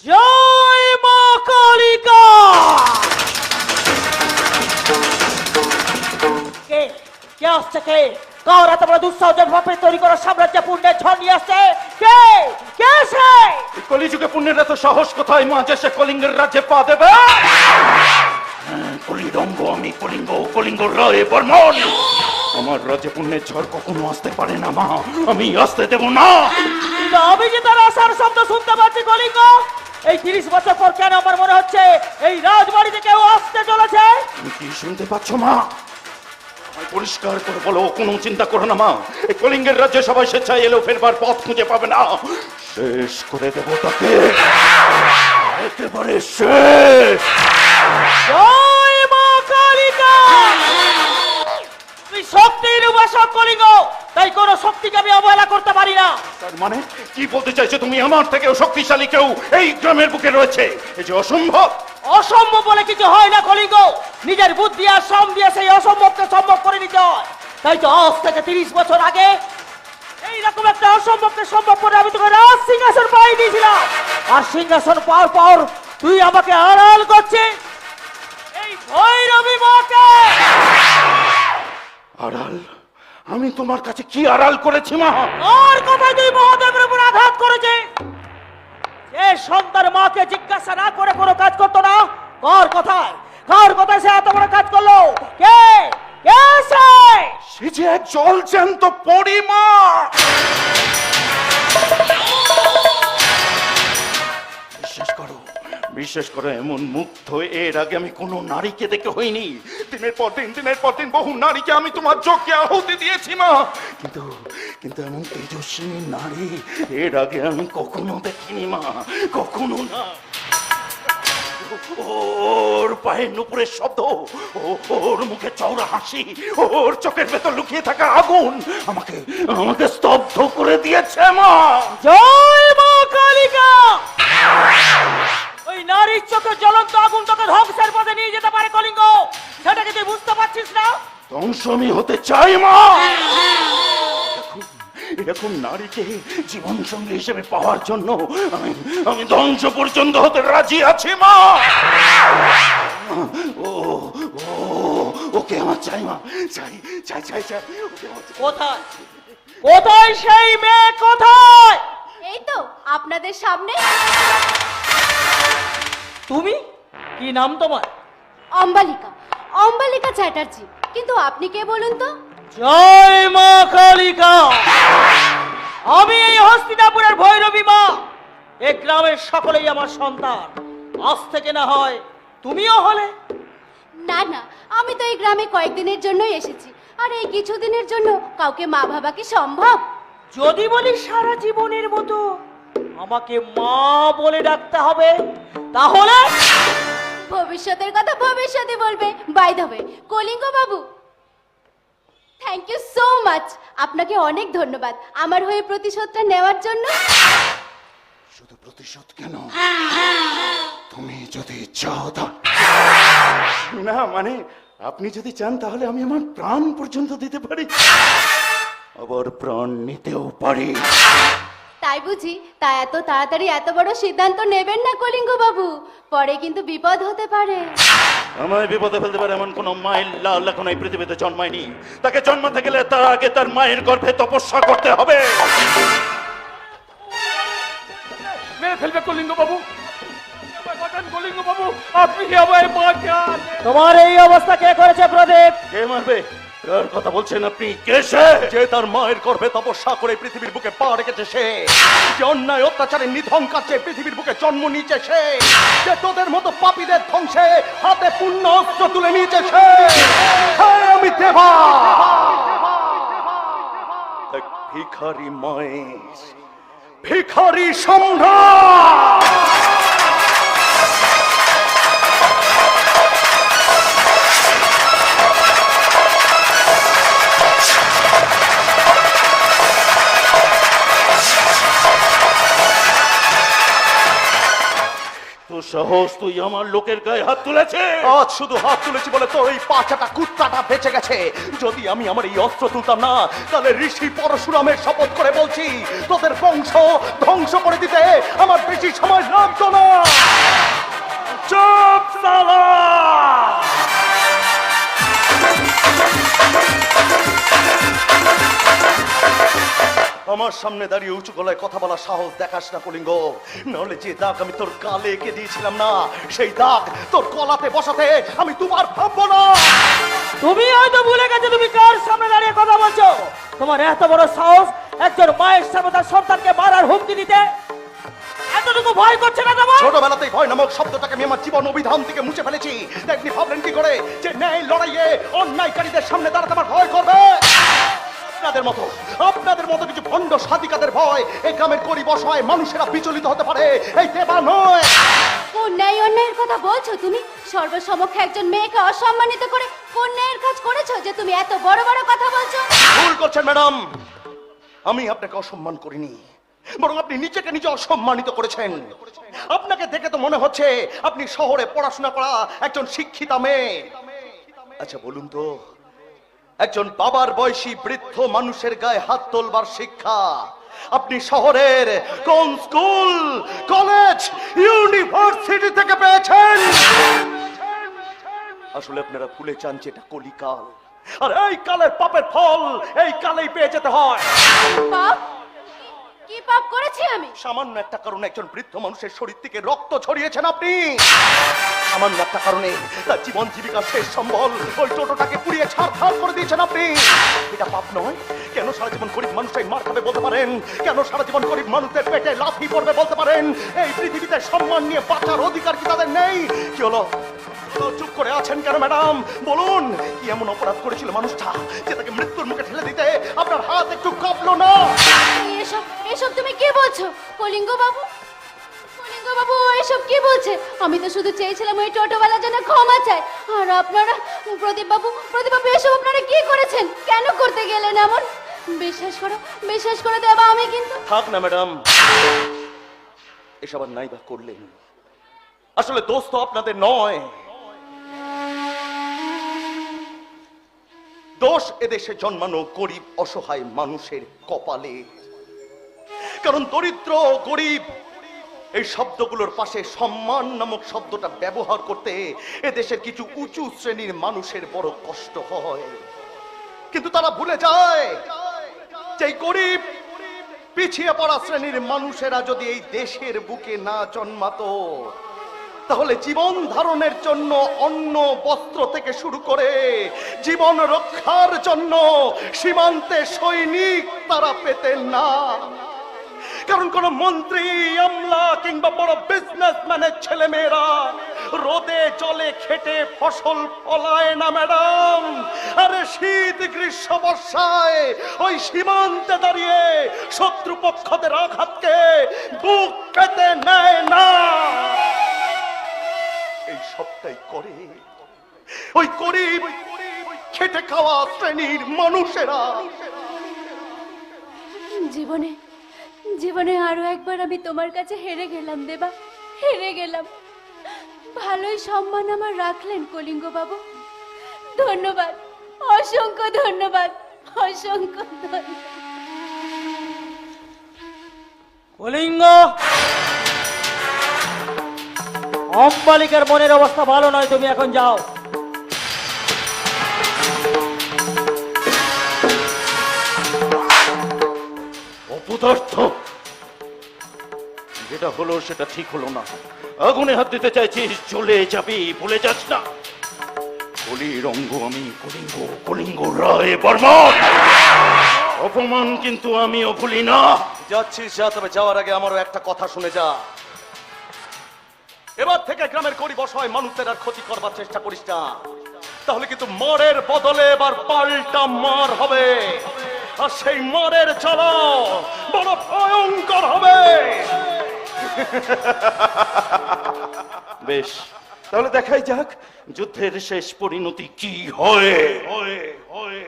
জয় মা কালিকা! কে? কে আসছে কে? কার এত বড় দুঃসাহসের ভাবে তৈরি করা সাম্রাজ্য পুণ্যের ঝড় নিয়ে আসছে? কে? কে সে কলিযুগে পুণ্যের এত সাহস কোথায়? মা যে সে কলিঙ্গের রাজ্যে পা দেবে। হ্যাঁ, কলিরঙ্গ আমি কলিঙ্গ কলিঙ্গ রয়ে বর্মন। আমার রাজ্যে পুণ্যের ঝড় কখনো আসতে পারে না মা। আমি আসতে দেব না। আমি যে তার আসার শব্দ শুনতে পাচ্ছি কলিঙ্গ এই তিরিশ বছর পর কেন আমার মনে হচ্ছে এই রাজবাড়িতে কেউ আসতে চলেছে? তুমি কি শুনতে পাচ্ছ মা? আমায় পরিষ্কার করে বলো কোনো চিন্তা করো না মা। এই কলিঙ্গের রাজ্যে সবাই স্বেচ্ছায় এলেও ফেরবার পথ খুঁজে পাবে না। শেষ করে দেব তাকে। একেবারে শেষ। জয় মা কালিকা। তুই শক্তির উপাসক কলিঙ্গ তাই কোন শক্তিকে আমি অবহেলা করতে পারি না তার মানে কি বলতে চাইছো তুমি? আমার থেকেও শক্তিশালী কেউ এই গ্রামের বুকে রয়েছে। এই যে অসম্ভব। অসম্ভব বলে কিছু হয় না কলিঙ্গ নিজের বুদ্ধি আর শ্রম দিয়ে সেই অসম্ভবকে সম্ভব করে নিতে হয়। তাই তো আজ থেকে তিরিশ বছর আগে এইরকম একটা অসম্ভবকে সম্ভব করে আমি তোকে রাজ সিংহাসন পাই দিয়েছিলাম। আর সিংহাসন পাওয়ার পর তুই আমাকে আড়াল করছিস। এই ভৈরবী মাকে! আড়াল? আমি তোমার কাছে কি আড়াল করেছি মা? আর কথা তুই মহাদেবের উপর আঘাত করেছে এ সন্তান মাকে জিজ্ঞাসা না করে কোনো কাজ করতো না কার কথায়? কার কথায় সে এত বড় কাজ করল? কে? কে সে? সে যে জল জ্যান্ত পরিমা বিশ্বাস করে এমন মুগ্ধ এর আগে আমি কোনো নারীকে দেখে হইনি। দিনের পর দিন, দিনের পর দিন বহু নারীকে আমি তোমার চোখে আহুতি দিয়েছি, মা। কিন্তু কিন্তু এমন তেজস্বিনী নারী এর আগে আমি কখনো দেখিনি, মা। কখনো না। ওর পায়ের নুপুরের শব্দ, ওর মুখে চওড়া হাসি, ওর চোখের ভেতর লুকিয়ে থাকা আগুন আমাকে আমাকে স্তব্ধ করে দিয়েছে, মা। জয় মা কালিকা! ওই জ্বলন্ত আগুন তোকে ধ্বংসের পথে নিয়ে যেতে পারে কলিঙ্গ। সেটাকে তুই বুঝতে পারছিস না? ধ্বংস আমি হতে চাই মা! এরকম নারীকে জীবন সঙ্গী হিসেবে পাওয়ার জন্য আমি আমি ধ্বংস পর্যন্ত হতে রাজি আছি মা! ও ও ওকে আমার চাই মা! চাই চাই চাই চাই চাই। কোথায়? কোথায় সেই মেয়ে? কোথায়? এই তো আপনাদের সামনে। তুমি? কি নাম তোমার? অম্বালিকা। অম্বালিকা চ্যাটার্জি। কিন্তু আপনি কে বলুন তো? জয় মা কালিকা। আমি এই হস্তিনাপুরের ভৈরবী মা। এই গ্রামের সকলেই আমার সন্তান। আজ থেকে না হয় তুমিও হলে। না না আমি তো এই গ্রামে কয়েকদিনের জন্যই এসেছি। আর এই কিছুদিনের জন্য কাউকে মা ভাবা কি সম্ভব? যদি বলি সারা জীবনের মতো আমাকে মা বলে ডাকতে হবে তাহলে? ভবিষ্যতের কথা ভবিষ্যতে বলবে। বাই দেবে কলিঙ্গ বাবু থ্যাংক ইউ সো মাচ আপনাকে অনেক ধন্যবাদ। আমার হয়ে প্রতিশোধটা নেওয়ার জন্য। শুধু প্রতিশোধ কেন? তুমি যদি চাও তা না মানে আপনি যদি চান তাহলে আমি আমার প্রাণ পর্যন্ত দিতে পারি। আবার প্রাণ নিতেও পারি। তাই বুঝি তা এত তাড়াতাড়ি এত বড় সিদ্ধান্ত নেবেন না কলিঙ্গ বাবু পরে কিন্তু বিপদ হতে পারে। আমায় বিপদে ফেলতে পারে এমন কোন মায়ের লাল এখন এই পৃথিবীতে জন্মায়নি। তাকে জন্মাতে গেলে তার আগে তার মায়ের গর্ভে তপস্যা করতে হবে। মেরে ফেলবে কলিঙ্গ বাবু কলিঙ্গ বাবু আপনি আমায় বাঁচান। তোমার এই অবস্থা কে করেছে প্রদীপ? কে মারবে? কার কথা বলছেন আপনি কে সে? যে তার মায়ের গর্ভে তপস্যা করে পৃথিবীর বুকে পা রেখেছে সে। যে অন্যায় অত্যাচারে নিধন কাছে পৃথিবীর বুকে জন্ম নিয়েছে সে। যে তোদের মতো পাপীদের ধ্বংসে হাতে পূর্ণ অস্ত্র তুলে নিয়েছে সে। হ্যাঁ, আমি দেবা। ভিখারি মায়ের ভিখারি সম্রাট সাহস তুই আমার লোকের গায়ে হাত তুলেছে। আজ শুধু হাত তুলেছি বলে তোর এই পাচাটা কুত্তাটা বেঁচে গেছে। যদি আমি আমার এই অস্ত্র তুলতাম না তাহলে ঋষি পরশুরামের শপথ করে বলছি তোদের বংশ ধ্বংস করে দিতে আমার বেশি সময় লাগতো না। চুপ সালা! আমার সামনে দাঁড়িয়ে উঁচু গলায় কথা বলার সাহস দেখাস না কলিঙ্গ। নাহলে যে দাগ আমি তোর গালে এঁকে দিয়েছিলাম না সেই দাগ তোর কলাতে বসাতে আমি তোমার ভাববো না। তুমি হয়তো ভুলে গেছো তুমি কার সামনে দাঁড়িয়ে কথা বলছো। তোমার এত বড় সাহস একজন মায়ের সামনে তার সন্তানকে মারার হুমকি দিতে। এতটুকু ভয় করছে না তোমার? ছোটবেলাতেই ভয় নামক শব্দটাকে আমি আমার জীবন অভিধান থেকে মুছে ফেলেছি। দেখনি ভাবলেন কি করে? যে ন্যায় লড়াইয়ে অন্যায়কারীদের সামনে দাঁড়াতে আমার ভয় করবে। আপনাদের মতো আপনাদের মতো কিছু ভণ্ড সাধিকাদের ভয় এই গ্রামের গরিব অসহায় মানুষেরা বিচলিত হতে পারে। এই দেবা নয়। অন্যায় অন্যায়ের কথা বলছো তুমি? সর্বসমক্ষে একজন মেয়েকে অসম্মানিত করে কোন ন্যায়ের কাজ করেছ যে তুমি এত বড় বড় কথা বলছো? ভুল করছেন ম্যাডাম। আমি আপনাকে অসম্মান করিনি বরং আপনি নিজেকে নিজে অসম্মানিত করেছেন। আপনাকে দেখে তো মনে হচ্ছে আপনি শহরে পড়াশোনা করা একজন শিক্ষিতা মেয়ে। আচ্ছা বলুন তো একজন বাবার বয়সী বৃদ্ধ মানুষের গায়ে হাত তোলবার শিক্ষা। আপনি শহরের কোন স্কুল, কলেজ, ইউনিভার্সিটি থেকে পেয়েছেন? আসলে আপনারা ভুলে চান যে এটা কলিকাল। আর এই কালের পাপের ফল, এই কালেই পেয়ে যেতে হয়। কি পাপ করেছি আমি। সামান্য একটা কারণে একজন বৃদ্ধ মানুষের শরীর থেকে রক্ত ছড়িয়েছেন আপনি। সামান্য একটা কারণে তার জীবন জীবিকার শেষ সম্বল ওই টোটোটাকে পুড়িয়ে ছাড় করে দিয়েছেন আপনি। এটা পাপ নয়। কেন সারা জীবন গরিব মানুষটাই মার খাবে বলতে পারেন? কেন সারা জীবন গরিব মানুষদের পেটে লাথি পড়বে বলতে পারেন? এই পৃথিবীতে সম্মান নিয়ে বাঁচার অধিকার কি তাদের নেই? কি হলো? চুপ করে আছেন কেন ম্যাডাম? বলুন কি এমন অপরাধ করেছিল মানুষটা যে তাকে মৃত্যুর মুখে ঠেলে দিতে আপনার হাত একটু কাঁপলো না? এসব এসব তুমি কি বলছো? কলিঙ্গ বাবু কলিঙ্গ বাবু এসব কি বলছে? আমি তো শুধু চেয়েছিলাম ওই টোটোওয়ালা যেন ক্ষমা চায়। আর আপনারা প্রদীপ বাবু প্রদীপ বাবু এসব আপনারা কি করেছেন? কেন করতে গেলেন এমন? বিশ্বাস করো বিশ্বাস করে দেবা আমি কিন্তু। থাক না ম্যাডাম। এসব আর নাই বা করলেন। আসলে দোষ তো আপনাদের নয়। দোষ এদেশে জন্মানো গরিব, অসহায় মানুষের কপালে। কারণ দরিদ্র, গরিব, এই শব্দগুলোর পাশে সম্মান নামক শব্দটা ব্যবহার করতে এদেশের কিছু উঁচু শ্রেণির মানুষের বড় কষ্ট হয়। কিন্তু তারা ভুলে যায় যে গরিব, পিছিয়ে পড়া শ্রেণির মানুষেরা যদি এই দেশের বুকে না জন্মাতো তাহলে জীবন ধারণের জন্য অন্ন বস্ত্র থেকে শুরু করে জীবন রক্ষার জন্য সীমান্তে সৈনিক তারা পেতেন না। কারণ কোন মন্ত্রী, আমলা কিংবা বড় বিজনেসম্যানের ছেলে মেয়েরা রোদে জলে খেটে ফসল ফলায় না, ম্যাডাম। আরে শীত, গ্রীষ্ম, বর্ষায় ওই সীমান্তে দাঁড়িয়ে শত্রুপক্ষদের আঘাতকে বুক পেতে নেয়। সবটাই করে ওই গরিব খেটে খাওয়া শ্রেণির মানুষেরা। জীবনে জীবনে আরও একবার আমি তোমার কাছে হেরে গেলাম দেবা হেরে গেলাম। ভালোই সম্মান আমার রাখলেন কলিঙ্গ বাবু ধন্যবাদ অসংখ্য ধন্যবাদ অসংখ্য ধন্যবাদ। কলিঙ্গ! অম্বালিকার মনের অবস্থা ভালো নয় তুমি এখন যাও। অপদার্থ। যেটা হলো সেটা ঠিক হলো না। আগুনে হাত দিতে চাইছিস চলে যাবি ভুলে যাস না। কলির অঙ্গ আমি কলিঙ্গ কলিঙ্গ রায় বর্মন। অপমান কিন্তু আমিও ভুলি না। যাচ্ছিস যা তবে যাওয়ার আগে আমারও একটা কথা শুনে যা। এবার থেকে গ্রামের গরিব অসহায় মানুষদের আর ক্ষতি করবার চেষ্টা করিস না। তাহলে কিন্তু মরের বদলে এবার পাল্টা মার হবে। আর সেই মরের চলো বড় ভয়ঙ্কর হবে। বেশ তাহলে দেখাই যাক যুদ্ধের শেষ পরিণতি কি হয়। হয় হয়।